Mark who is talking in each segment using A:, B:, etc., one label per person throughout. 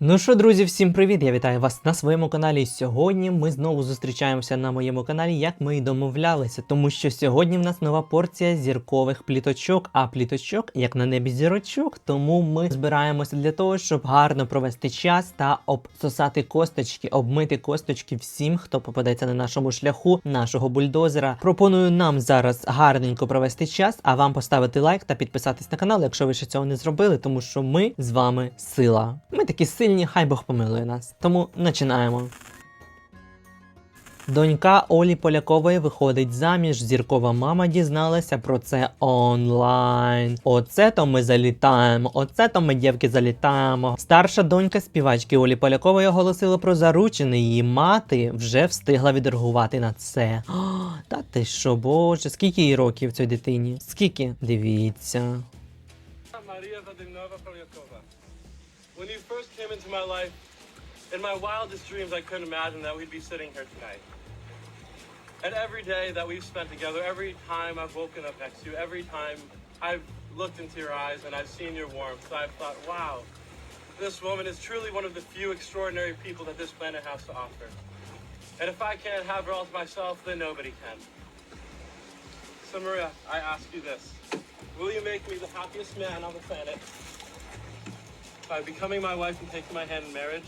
A: Ну що, друзі, всім привіт! Я вітаю вас на своєму каналі. Сьогодні ми знову зустрічаємося на моєму каналі, як ми і домовлялися, тому що сьогодні в нас нова порція зіркових пліточок, а пліточок як на небі зірочок. Тому ми збираємося для того, щоб гарно провести час та обсосати косточки, обмити косточки всім, хто попадеться на нашому шляху, нашого бульдозера. Пропоную нам зараз гарненько провести час, а вам поставити лайк та підписатись на канал, якщо ви ще цього не зробили, тому що ми з вами сила. Ми такі сильні, хай Бог помилує нас. Тому починаємо. Донька Олі Полякової виходить заміж. Зіркова мама дізналася про це онлайн. Оце то ми залітаємо. Оце то ми дівки залітаємо. Старша донька співачки Олі Полякової оголосила про заручини. Її мати вже встигла відреагувати на це. О, та ти що, боже, скільки їй років цій дитині? Скільки? Дивіться.
B: Came into my life, in my wildest dreams, I couldn't imagine that we'd be sitting here tonight. And every day that we've spent together, every time I've woken up next to you, every time I've looked into your eyes and I've seen your warmth, I've thought, wow, this woman is truly one of the few extraordinary people that this planet has to offer. And if I can't have her all to myself, then nobody can. So, Maria, I ask you this. Will you make me the happiest man on the planet by becoming my wife and taking my hand in marriage?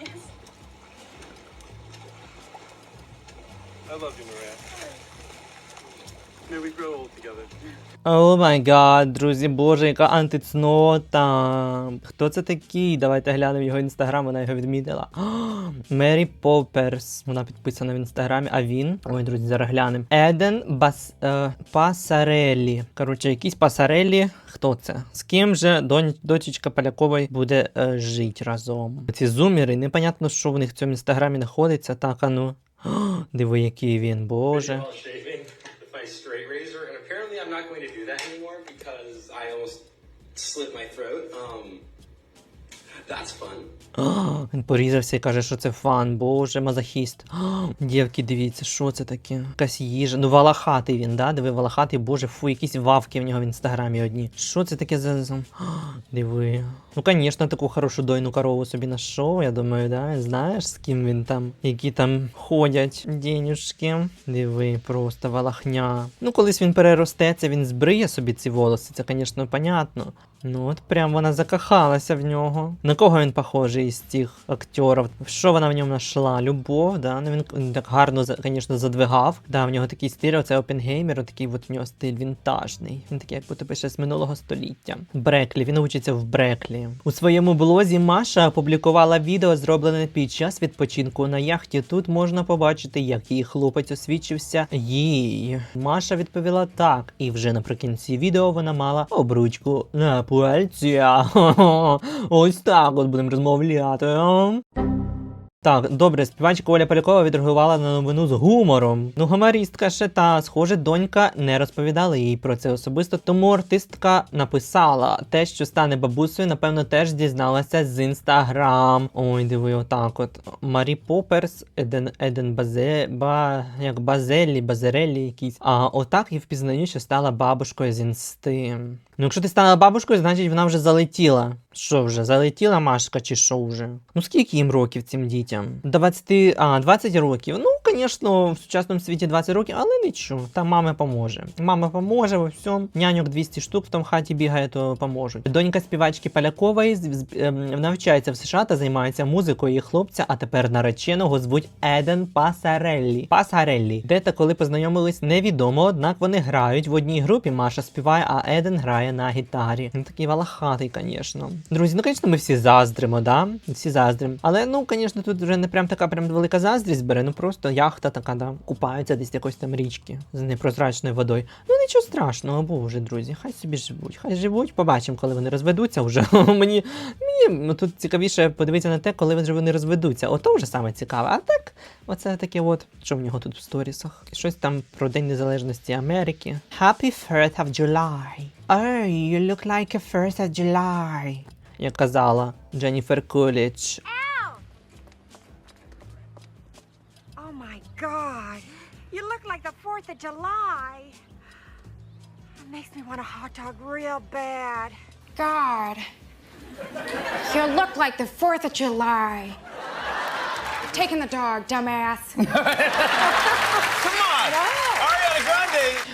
C: Yes.
B: I love you, Maria.
A: О май гад, друзі, боже, яка антицнота. Хто це такий? Давайте глянемо його інстаграм, вона його відмітила. Мері Попперс. Вона підписана в інстаграмі, а він. Ой, друзі, зараз глянемо. Еден Бас, е, Пасареллі. Коротше, якісь Пасареллі. Хто це? З ким же дочечка Полякової буде е, жити разом? Ці зумери, непонятно, що в них в цьому інстаграмі знаходиться. Так, а ну. Диви, який він, боже.
D: Slit my throat. Um, fun.
A: Він порізався і каже, що це фан, боже, мазохіст. Дівки, дивіться, що це таке? Якась їжа. Ну, валахатий він, да? Диви, валахатий, боже, фу, якісь вавки в нього в інстаграмі одні. Що це таке за. Диви. Ну, звісно, таку хорошу дойну корову собі знайшов, я думаю, да? Знаєш, з ким він там, які там ходять денюшки. Диви, просто валахня. Ну, колись він переросте, це він збриє собі ці волоси, це, звісно, понятно. Ну, от прям вона закохалася в нього. На кого він похожий із цих акторів? Що вона в ньому знайшла? Любов, да? Ну він так гарно, звісно, задвигав. Да, в нього такий стиль, оце Опенгеймер, такий от в нього стиль вінтажний. Він такий, як будто пише з минулого століття. Бреклі, він учиться в Бреклі. У своєму блозі Маша опублікувала відео, зроблене під час відпочинку на яхті. Тут можна побачити, як її хлопець освічився їй. Маша відповіла так, і вже наприкінці відео вона мала обручку на пальці. Ось так от будемо розмовляти. Так, добре, співачка Оля Полякова відреагувала на новину з гумором. Ну, гумористка ще та, схоже, донька не розповідала їй про це особисто, тому артистка написала те, що стане бабусею, напевно, теж дізналася з інстаграм. Ой, диви, отак от. Марі Поперс, Еден, Еден Базе, ба, як Базелі, Базерелі якісь. А отак і впізнаю, що стала бабушкою з інсти. Ну, якщо ти стала бабушкою, значить вона вже залетіла. Що вже, залетіла Машка чи що вже? Ну скільки їм років цим дітям? 20, а, 20 років. Ну, звісно, в сучасному світі 20 років, але нічого, там мама поможе. Мама поможе во всьому. Няньок 200 штук в тому хаті бігає, то поможуть. Донька співачки Полякової ем, навчається в США та займається музикою її хлопця, а тепер нареченого звуть Еден Пасареллі. Пасареллі. Де та коли познайомились, невідомо, однак вони грають в одній групі. Маша співає, а Еден грає на гітарі. Він такий валахатий, звісно. Друзі, ну звісно, ми всі заздримо, да? Всі заздримо. Але ну, звісно, тут вже не прям така прям велика заздрість бере, ну просто яхта така, да. Купаються десь якось там річки з непрозрачною водою. Ну нічого страшного, боже, друзі, хай собі живуть, хай живуть. Побачимо, коли вони розведуться вже. мені, мені тут цікавіше подивитися на те, коли вони розведуться. Ото вже саме цікаве. А так, оце таке от, що в нього тут в сторісах. Щось там про День Незалежності Америки. Happy 1st of July. Oh, you look like a 1st of July. Як казала Дженніфер Куліч.
C: Oh my God. You look like the 4th of July. It makes me want a hot dog real bad.
E: God,
C: You look like the 4th of July. Taking the dog, dumbass.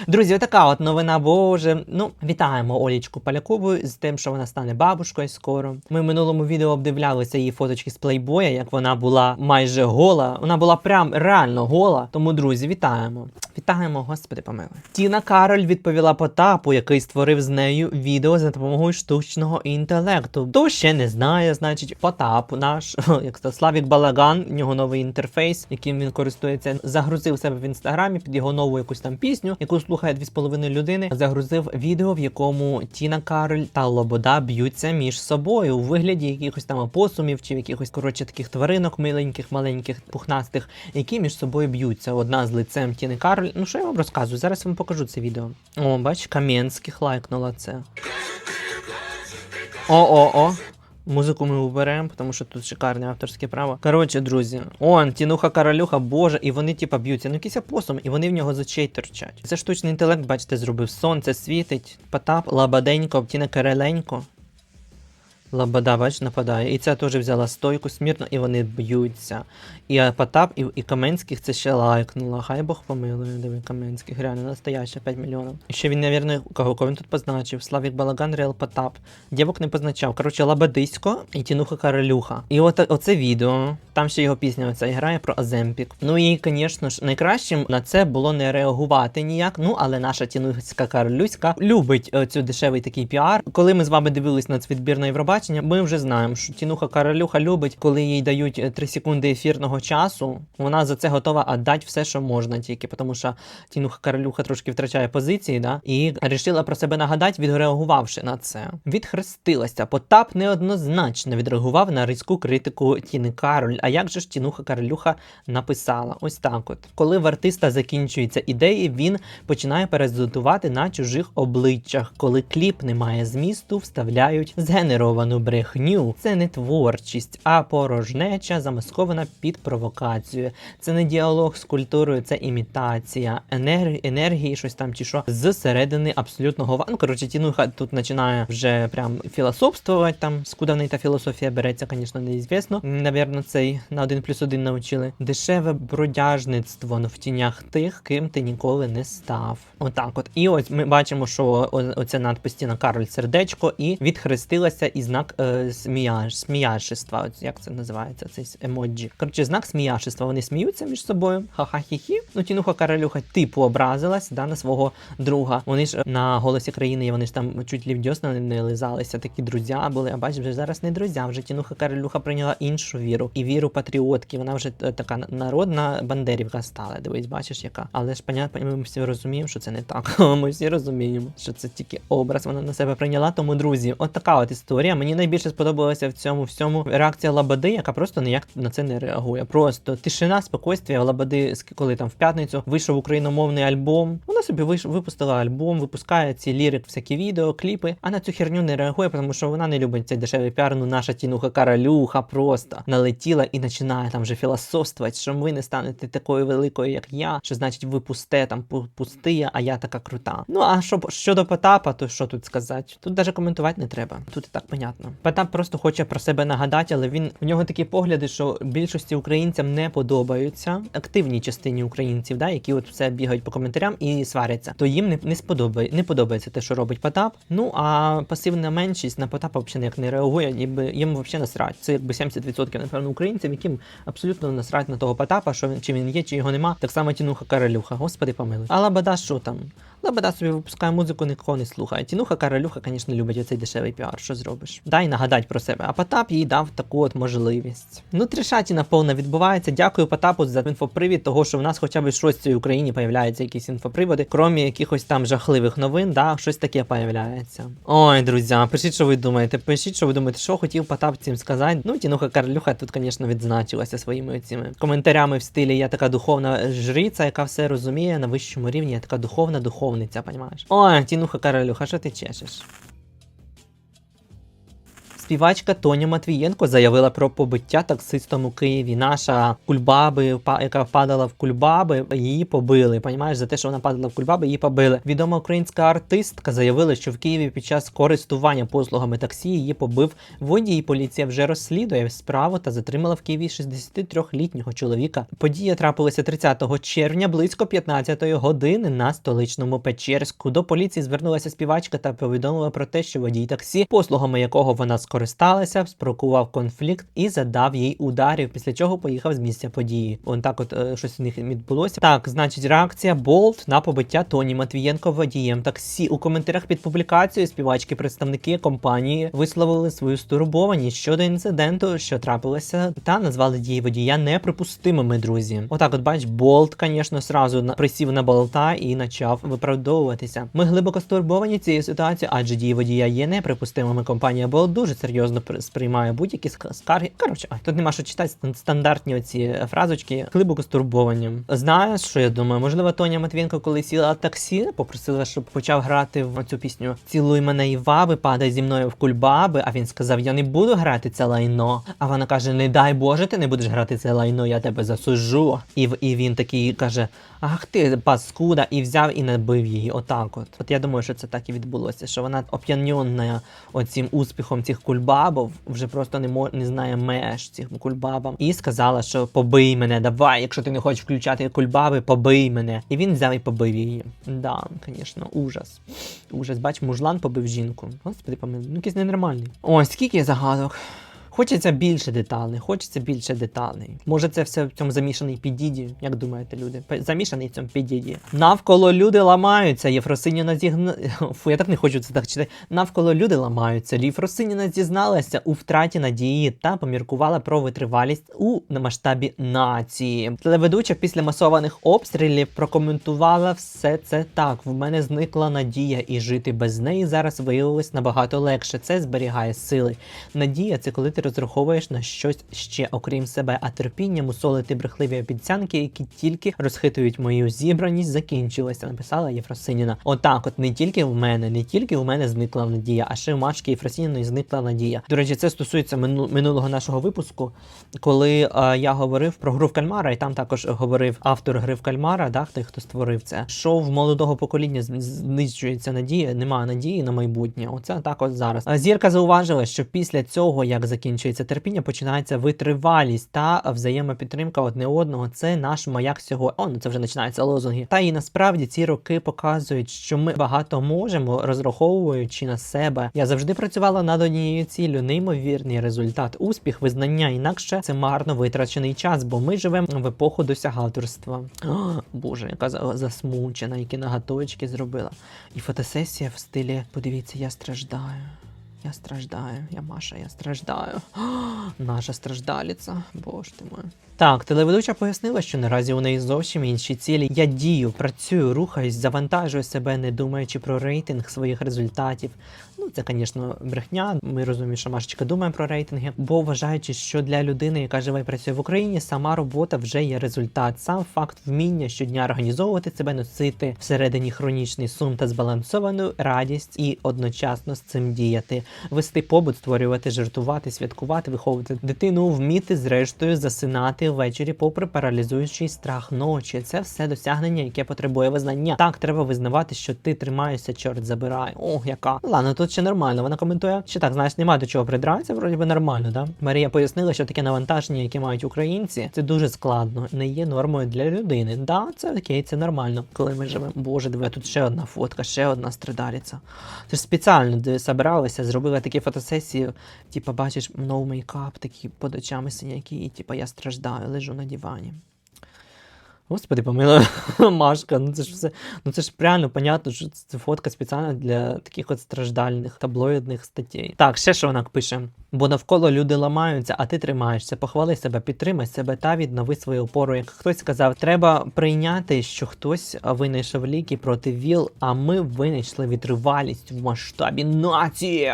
A: Друзі, отака от новина, боже. Ну, вітаємо Олічку Полякову з тим, що вона стане бабушкою скоро. Ми в минулому відео обдивлялися її фоточки з плейбоя, як вона була майже гола. Вона була прям реально гола. Тому, друзі, вітаємо. Вітаємо, господи, помилуй. Тіна Кароль відповіла Потапу, який створив з нею відео за допомогою штучного інтелекту. Хто ще не знає, значить, Потап наш, як то Славік Балаган, в нього новий інтерфейс, яким він користується, загрузив себе в інстаграмі під його нову якусь там пісню, яку слухає 2,5 людини. Загрузив відео, в якому Тіна Кароль та Лобода б'ються між собою у вигляді якихось там опосумів чи якихось коротше таких тваринок миленьких, маленьких, пухнастих, які між собою б'ються. Одна з лицем Тіни Кароль. Ну що я вам розказую? Зараз вам покажу це відео. О, бач, Кам'янських лайкнула це. О-о-о. Музику ми уберемо, тому що тут шикарне авторське право. Коротше, друзі, он, тінуха каралюха, боже, і вони типа б'ються. Ну якийсь опосум, і вони в нього з очей торчать. Це штучний інтелект, бачите, зробив. Сонце світить, Потап, лабаденько, тіна караленько. Лабада, бач, нападає. І ця теж взяла стойку смірно, і вони б'ються. І Потап, і, і Каменських це ще лайкнула. Хай Бог помилує, диви Каменських. Реально, настояща 5 мільйонів. І ще він, навірно, кого, кого він тут позначив? Славік Балаган, Реал Потап. Дівок не позначав. Коротше, Лабадисько і Тінуха Карелюха. І от оце відео. Там ще його пісня оця грає про Аземпік. Ну і, звісно ж, найкращим на це було не реагувати ніяк. Ну, але наша Тінуська Карелюська любить е, цю дешевий такий піар. Коли ми з вами дивились на цвітбір на Євробачення, ми вже знаємо, що Тінуха Карелюха любить, коли їй дають е, 3 секунди ефірного часу. Вона за це готова віддати все, що можна, тільки тому що Тінуха Карелюха трошки втрачає позиції, да, і вирішила про себе нагадати, відреагувавши на це. Відхрестилася. Потап неоднозначно відреагував на різку критику Тіни Кароль. А як же ж Тінуха Карелюха написала? Ось так от. Коли в артиста закінчуються ідеї, він починає перезонтувати на чужих обличчях. Коли кліп не має змісту, вставляють згенеровану брехню. Це не творчість, а порожнеча, замаскована під провокацію. Це не діалог з культурою, це імітація енер... енергії, щось там чи що з середини абсолютного ва- Ну, коротше, Тінуха тут починає вже прям філософствувати. Там скуда в неї та філософія береться, звісно, неізвісно. Навірно, цей на один плюс один навчили. Дешеве бродяжництво в тінях тих, ким ти ніколи не став. Отак, от. І ось ми бачимо, що оця надпис Тіна Кароль сердечко, і відхрестилася і знак е, сміяш, сміяшества. Як це називається? Цей емоджі. Коротше, знак сміяшества. Вони сміються між собою. Ха-ха-хі-хі. Ну, Тінуха Карелюха типу образилась да, на свого друга. Вони ж на голосі країни, вони ж там чуть лі дьосна не лизалися. Такі друзі були. А бачиш, вже зараз не друзі. Вже Тінуха Карелюха прийняла іншу віру і віру патріотки. Вона вже е, така народна бандерівка стала. Дивись, бачиш, яка. Але ж понятно, ми всі розуміємо, що це не так. Ми всі розуміємо, що це тільки образ. Вона на себе прийняла. Тому, друзі, от така от історія. Мені найбільше сподобалася в цьому всьому реакція Лабади, яка просто ніяк на це не реагує. Просто тишина, спокійствие. Лабади, коли там в п'ятницю вийшов україномовний альбом. Вона собі випустила альбом, випускає ці лірик, всякі відео, кліпи, а на цю херню не реагує, тому що вона не любить цей дешевий піар. Ну наша тінуха каралюха просто налетіла і починає там вже філософствувати, що ви не станете такою великою, як я. Що значить ви пусте там пу- пустия, а я така крута. Ну а що щодо Потапа, то що тут сказати? Тут навіть коментувати не треба. Тут і так понятно. Потап просто хоче про себе нагадати, але він в нього такі погляди, що більшості українцям не подобаються. Активній частині українців, да, які от все бігають по коментарям і сваряться, то їм не, не сподобає, не подобається те, що робить Потап. Ну а пасивна меншість на Потапа взагалі ніяк не реагує, ніби їм взагалі насрать. Це якби 70% напевно українців, яким абсолютно насрать на того Потапа, що він чи він є, чи його нема. Так само тінуха Карелюха, господи помилуй. А Лабада що там? Лабада собі випускає музику, нікого не слухає. Тінуха Карелюха, звісно, любить оцей дешевий піар. Що зробиш? Дай нагадать про себе. А Потап їй дав таку от можливість. Ну, трішатіна повна відбувається. Дякую Потапу за інфопривід, того, що в нас хоча б щось в цій Україні появляються якісь інфоприводи, крім якихось там жахливих новин, да, щось таке появляється. Ой, друзі, пишіть, що ви думаєте. Пишіть, що ви думаєте, що хотів Потап цим сказати. Ну, Тінуха Карлюха тут, звісно, відзначилася своїми цими коментарями в стилі Я така духовна жриця, яка все розуміє на вищому рівні, я така духовна духовниця, понімаєш? Ой, Тінуха королюха, що ти чешеш? Співачка Тоня Матвієнко заявила про побиття таксистом у Києві. Наша кульбаби, яка впадала в кульбаби, її побили. Понімаєш, за те, що вона падала в кульбаби, її побили. Відома українська артистка заявила, що в Києві під час користування послугами таксі її побив водій. Поліція вже розслідує справу та затримала в Києві 63-літнього чоловіка. Подія трапилася 30 червня близько 15 години на столичному Печерську. До поліції звернулася співачка та повідомила про те, що водій таксі, послугами якого вона скористалася, спровокував конфлікт і задав їй ударів, після чого поїхав з місця події. Он так, от е, щось у них відбулося. Так, значить, реакція Болт на побиття Тоні Матвієнко водієм таксі. У коментарях під публікацією співачки представники компанії висловили свою стурбованість щодо інциденту, що трапилося, та назвали дії водія неприпустимими, друзі. Отак, от бач, Болт, звісно, сразу присів на болта і почав виправдовуватися. Ми глибоко стурбовані цією ситуацією, адже дії водія є неприпустимими. Компанія Болт дуже серйозно пр- сприймає будь-які ск- скарги. Коротше, тут нема що читати стандартні оці фразочки. Глибоко стурбовані. Знаєш, що я думаю? Можливо, Тоня Матвієнко, коли сіла таксі, попросила, щоб почав грати в цю пісню Цілуй мене і ваби, падай зі мною в кульбаби. А він сказав: Я не буду грати це лайно. А вона каже: Не дай Боже, ти не будеш грати це лайно, я тебе засуджу. І, і він такий каже: Ах ти, паскуда, і взяв і набив її. Отак от. От я думаю, що це так і відбулося. Що вона оп'яньона оцим успіхом цих кульбабов, вже просто не мо не знає меж цих кульбабам. І сказала, що побий мене, давай, якщо ти не хочеш включати кульбаби, побий мене. І він взяв і побив її. Да, звісно, ужас. Ужас, бач, мужлан побив жінку. Господи, помилуй, ну якийсь ненормальний. Ось скільки загадок. Хочеться більше деталей, хочеться більше деталей. Може, це все в цьому замішаний підіді, як думаєте, люди? Замішаний в цьому підіді. Навколо люди ламаються. Єфросиніна зігна... Фу, я так не хочу це так читати. Навколо люди ламаються. Єфросиніна зізналася у втраті надії та поміркувала про витривалість у масштабі нації. Телеведуча після масованих обстрілів прокоментувала все це так. В мене зникла надія, і жити без неї зараз виявилось набагато легше. Це зберігає сили. Надія це коли ти розраховуєш на щось ще окрім себе, а терпіння мусолити брехливі обіцянки, які тільки розхитують мою зібраність, закінчилася. Написала Єфросиніна. Отак, от не тільки в мене, не тільки в мене зникла надія, а ще в Машки Єфросиніної зникла надія. До речі, це стосується минулого нашого випуску, коли е, я говорив про гру в кальмара, і там також говорив автор гри в кальмара, да, той, хто створив це. Що в молодого покоління знищується надія, немає надії на майбутнє. Оце так от зараз. Зірка зауважила, що після цього, як закінчується терпіння, починається витривалість та взаємопідтримка одне одного. Це наш маяк всього. О, ну це вже починаються лозунги. Та і насправді ці роки показують, що ми багато можемо, розраховуючи на себе. Я завжди працювала над однією ціллю. Неймовірний результат, успіх, визнання. Інакше це марно витрачений час, бо ми живемо в епоху досягаторства. О, Боже, яка засмучена, які наготовочки зробила. І фотосесія в стилі Подивіться, я страждаю. Я страждаю, я Маша, я страждаю. Наша страждаліця, боже ти мой. Так, телеведуча пояснила, що наразі у неї зовсім інші цілі. Я дію, працюю, рухаюсь, завантажую себе, не думаючи про рейтинг своїх результатів. Ну, це, звісно, брехня. Ми розуміємо, що Машечка думає про рейтинги, бо вважаючи, що для людини, яка живе і працює в Україні, сама робота вже є результат. Сам факт вміння щодня організовувати себе, носити всередині хронічний сум та збалансовану радість і одночасно з цим діяти, вести побут, створювати, жартувати, святкувати, виховувати дитину, вміти зрештою засинати ввечері, попри паралізуючий страх ночі. Це все досягнення, яке потребує визнання. Так, треба визнавати, що ти тримаєшся, чорт забирай. Ох, яка. Ладно, тут ще нормально. Вона коментує, що так, знаєш, нема до чого придратися, вроді би нормально, да? Марія пояснила, що таке навантаження, яке мають українці, це дуже складно, не є нормою для людини. Да, це окей, це нормально, коли ми живемо. Боже, диви, тут ще одна фотка, ще одна страдаліця. Це ж спеціально де собиралися, зробили такі фотосесії, типу, бачиш, no мейкап, такі під очами синяки, і типу, я страждаю, лежу на дивані. Господи, помилуй, Машка, ну це ж все. Ну це ж реально понятно, що це фотка спеціально для таких от страждальних таблоїдних статей. Так, ще що вона пише. Бо навколо люди ламаються, а ти тримаєшся. Похвали себе, підтримай себе та віднови свою опору. Як хтось сказав, треба прийняти, що хтось винайшов ліки проти ВІЛ, а ми винайшли витривалість в масштабі нації.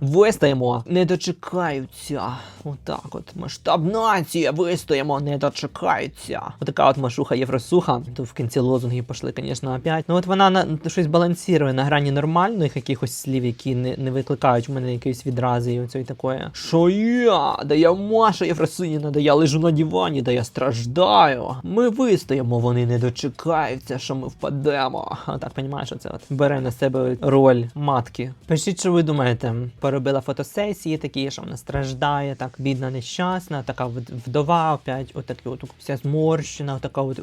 A: Вистоїмо, не дочекаються. Отак, от масштаб нації, вистоїмо, не дочекаються. Отака от машуха Євросуха, Євросуха. Тут в кінці лозунги пішли, звісно, опять. Ну от вона на щось балансує на грані нормальних якихось слів, які не, не викликають в мене якоїсь відрази і оцього такої. Що я? Да я Маша Єфросиніна, да я лежу на дивані, да я страждаю. Ми вистоїмо, вони не дочекаються, що ми впадемо. Так понімаєш, що це от бере на себе роль матки. Пишіть, що ви думаєте, поробила фотосесії такі, що вона страждає, так бідна, нещасна, така вдова, опять, отакі от вся зморщена, така от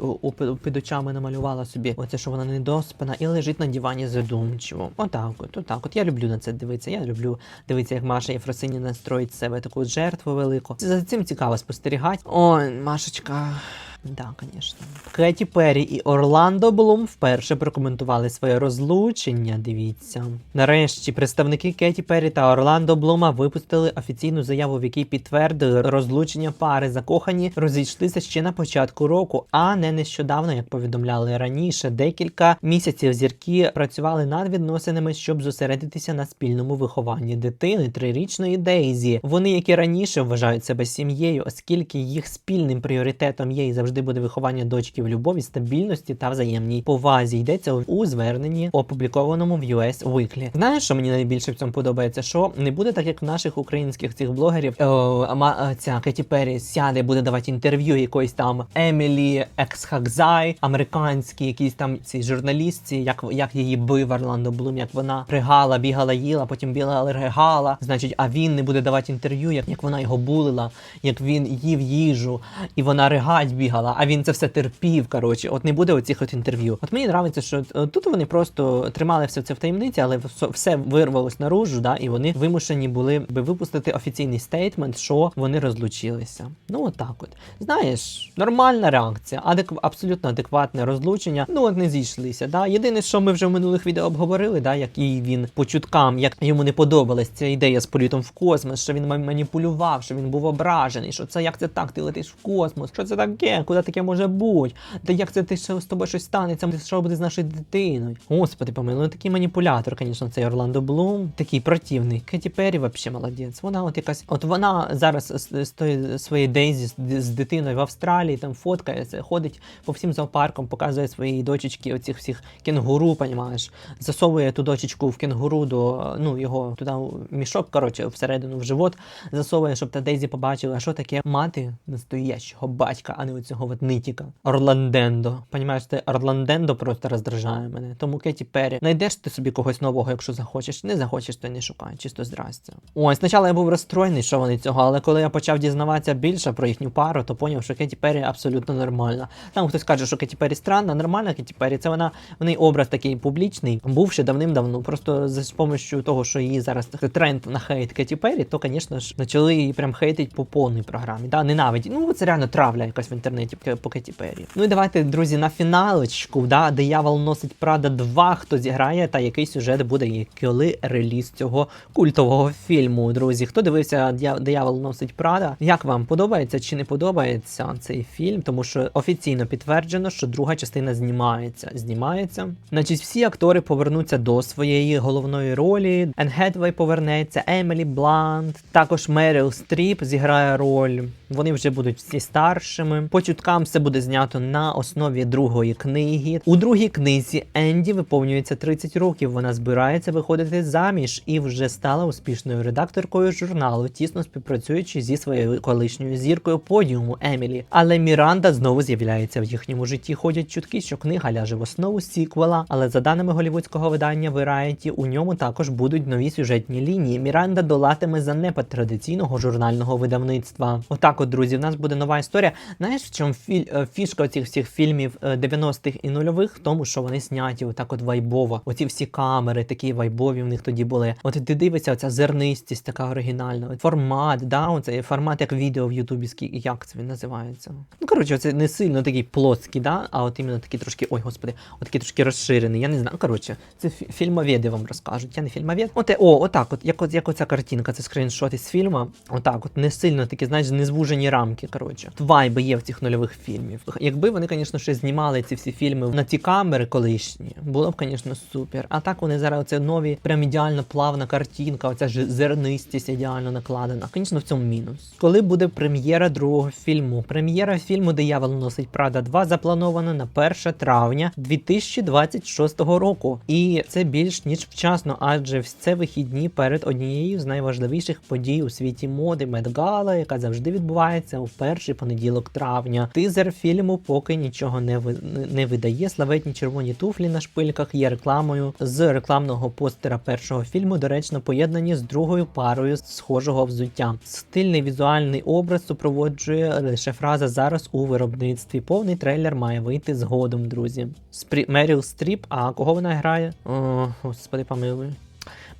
A: під очами намалювала собі. Оце, що вона недоспана, і лежить на дивані задумчиво. Отак, от, отак. От я люблю на це дивитися. Я люблю дивитися, як Маша Єфросиніна строїть себе таку жертву велику. За цим цікаво спостерігати. Ой, Машечка. Да, звісно. Кеті Перрі і Орландо Блум вперше прокоментували своє розлучення. Дивіться. Нарешті представники Кеті Перрі та Орландо Блума випустили офіційну заяву, в якій підтвердили розлучення пари. Закохані розійшлися ще на початку року, а не нещодавно, як повідомляли раніше. Декілька місяців зірки працювали над відносинами, щоб зосередитися на спільному вихованні дитини трирічної Дейзі. Вони, як і раніше, вважають себе сім'єю, оскільки їх спільним пріоритетом є і завжди буде виховання дочки в любові, стабільності та взаємній повазі. Йдеться у зверненні, опублікованому в US Weekly. Знаєш, що мені найбільше в цьому подобається? Що не буде так, як в наших українських цих блогерів. О, ама, е, ця Кеті Перрі сяде, буде давати інтерв'ю якоїсь там Емілі Ексхакзай, американській якійсь там цій журналістці, як, як її бив Орландо Блум, як вона пригала, бігала, їла, потім бігала, ригала. Значить, а він не буде давати інтерв'ю, як, як вона його булила, як він їв їжу, і вона ригать бігала, а він це все терпів. Коротше, от не буде оцих от інтерв'ю. От мені подобається, що е, тут вони просто тримали все це в таємниці, але все- вирвалось наружу, да, і вони вимушені були би випустити офіційний стейтмент, що вони розлучилися. Ну от от. Знаєш, нормальна реакція, адек... абсолютно адекватне розлучення. Ну от не зійшлися. Да? Єдине, що ми вже в минулих відео обговорили, да, як і він по чуткам, як йому не подобалась ця ідея з політом в космос, що він ма- маніпулював, що він був ображений, що це як це так, ти летиш в космос, що це таке, куди таке може бути? Та як це ти що з тобою щось станеться? Що буде з нашою дитиною? Господи, помилуй, такий маніпулятор, звісно, цей Орландо Блум, такий противний. Кеті Перрі взагалі молодець. Вона от якась, от вона зараз з, тої своєї Дейзі з, дитиною в Австралії там фоткається, ходить по всім зоопаркам, показує своїй дочечці оцих всіх кенгуру, понімаєш, засовує ту дочечку в кенгуру до ну його туди мішок, коротше, всередину в живот, засовує, щоб та Дейзі побачила, що таке мати настоящого батька, а не оцього от нитіка. Орландендо. Понімаєш, це Орландендо просто роздражає мене. Тому Кеті Перрі, знайдеш ти собі когось нового, якщо захочеш. Не захочеш, то не шукай. Чисто здрастя. Ой, спочатку я був розстроєний, що вони цього, але коли я почав дізнаватися більше про їхню пару, то поняв, що Кеті Перрі абсолютно нормальна. Там хтось каже, що Кеті Перрі странна, нормальна Кеті Перрі. Це вона в неї образ такий публічний, був ще давним-давно. Просто з помощью того, що її зараз тренд на хейт Кеті Перрі, то, звісно ж, почали її прям хейтить по повній програмі. Да, ненавидять. Ну, це реально травля якась в інтернеті по- по Кеті Перрі. Ну і давайте, друзі, на фіналочку, да, диявол носить Прада 2, хто зіграє та який сюжет буде, коли реліз цього культового фільму. Друзі, хто дивився «Дя- Диявол носить Прада? Як вам подобається чи не подобається цей фільм? Тому що офіційно підтверджено, що друга частина знімається. Знімається. Значить, всі актори повернуться до своєї головної ролі. Енн Хедвей повернеться, Емілі Блант, також Меріл Стріп зіграє роль. Вони вже будуть всі старшими. По чуткам все буде знято на основі другої книги. У другій книзі Енді виповнюється 30 років. Вона збирається виходити заміж і вже стала успішною редакторкою журналу, тісно співпрацюючи зі своєю колишньою зіркою подіуму Емілі. Але Міранда знову з'являється в їхньому житті. Ходять чутки, що книга ляже в основу сіквела. Але за даними голівудського видання Variety, у ньому також будуть нові сюжетні лінії. Міранда долатиме занепад традиційного журнального видавництва. Отак, от друзі, в нас буде нова історія. Знаєш, в чому е, фішка цих всіх фільмів е, 90-х і нульових? В тому, що вони зняті отак от вайбово. Оці всі камери такі вайбові в них тоді були. От ти дивишся, оця зернистість така оригінальна. Формат, да, оцей формат як відео в Ютубі, як це він називається? Ну коротше, це не сильно такий плоский, да, а от іменно такий трошки, ой, господи, от такий трошки розширений. Я не знаю. Коротше, це фі- фільмоведи вам розкажуть. Я не фільмовед. От, е, о, отак, от як, як оця картинка, це скріншот із фільму. Отак, от не сильно такі, знаєш, не звужені кожені рамки. Коротше, вайби є в цих нульових фільмів. Якби вони, звісно, ще знімали ці всі фільми на ті камери колишні, було б, звісно, супер. А так вони зараз оце нові, прям ідеально плавна картинка, оця ж зернистість ідеально накладена. Звісно, в цьому мінус. Коли буде прем'єра другого фільму? Прем'єра фільму Диявол носить Прада 2 запланована на 1 травня 2026 року. І це більш ніж вчасно, адже це вихідні перед однією з найважливіших подій у світі моди Медгала, яка завжди відбувається у перший понеділок травня. Тизер фільму поки нічого не ви не видає. Славетні червоні туфлі на шпильках є рекламою з рекламного постера першого фільму, доречно поєднані з другою парою схожого взуття. Стильний візуальний образ супроводжує лише фраза зараз у виробництві. Повний трейлер має вийти згодом, друзі. Спрі... Меріл Стріп, а кого вона грає? О, господи, помилуй.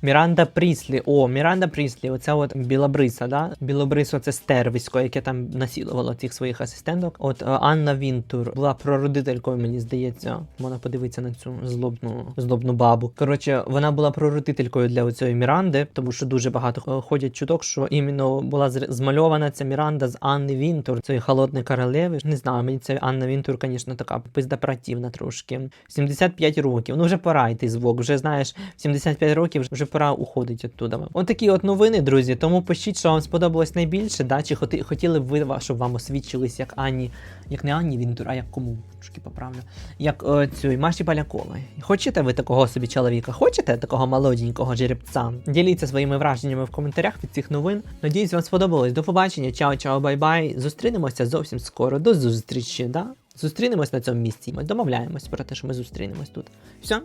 A: Міранда Пріслі. О, Міранда Пріслі, оця от білобриса, да? Білобрисо це стервисько, яке там насілувало цих своїх асистенток. От е, Анна Вінтур була прородителькою, мені здається. Можна подивитися на цю злобну злобну бабу. Коротше, вона була прородителькою для оцієї Міранди, тому що дуже багато е, ходять чуток, що іменно була змальована ця Міранда з Анни Вінтур, цієї холодної королеви. Не знаю, мені ця Анна Вінтур, звісно, така пиздопротивна трошки. 75 років. Ну вже пора йти звук. Вже знаєш, 75 років вже пора уходити оттуда. От такі от новини, друзі. Тому пишіть, що вам сподобалось найбільше, да? чи хоти- хотіли б ви, щоб вам освічились як Ані, як не Ані Вінтур, а як кому? Трошки поправлю. Як е, цю Маші Полякової. Хочете ви такого собі чоловіка? Хочете такого молоденького жеребця? Діліться своїми враженнями в коментарях від цих новин. Надіюсь, вам сподобалось. До побачення. Чао, чао, бай-бай. Зустрінемося зовсім скоро. До зустрічі, да? Зустрінемось на цьому місці. Ми домовляємось про те, що ми зустрінемось тут. Все,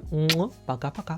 A: пока-пока.